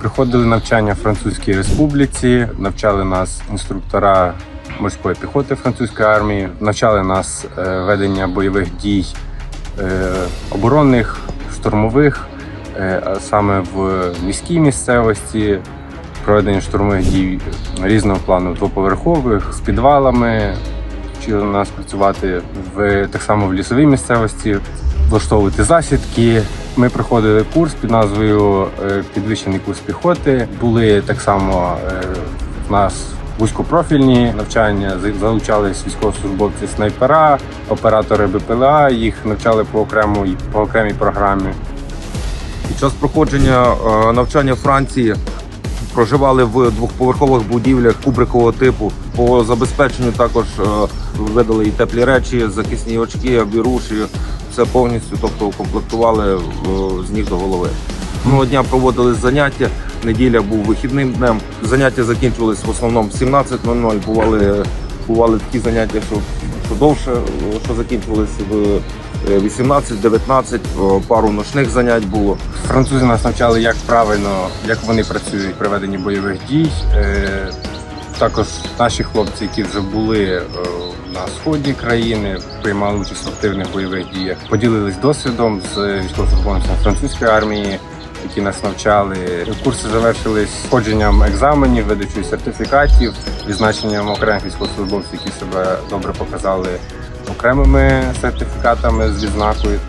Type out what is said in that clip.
Приходили навчання в Французькій Республіці, навчали нас інструктора морської піхоти французької армії, навчали нас е, ведення бойових дій е, оборонних, штурмових, е, саме в міській місцевості, проведення штурмових дій різного плану двоповерхових з підвалами. Вчили нас працювати в так само в лісовій місцевості, влаштовувати засідки. Ми проходили курс під назвою е, Підвищений курс піхоти. Були так само е, в нас вузькопрофільні навчання, залучались військовослужбовці снайпера, оператори БПЛА. Їх навчали по окремій по окремій програмі. Під час проходження е, навчання Франції проживали в двохповерхових будівлях кубрикового типу. По забезпеченню також е, видали і теплі речі, захисні очки, обіруші. Все повністю, тобто укомплектували е, з ніг до голови. Одного дня проводили заняття. Неділя був вихідним днем. Заняття закінчувалися в основному в 17.00. Бували, бували такі заняття, що, що довше, е, що закінчувалися в е, 18-19, е, пару ночних занять було. Французи нас навчали, як правильно, як вони працюють при веденні бойових дій. Е, Також наші хлопці, які вже були е, на сході країни, приймали участь в активних бойових діях, поділились досвідом з військовослужбовцями французької армії, які нас навчали. Курси завершились входженням екзаменів, видачею сертифікатів, відзначенням окремих військовослужбовців, які себе добре показали окремими сертифікатами з відзнакою.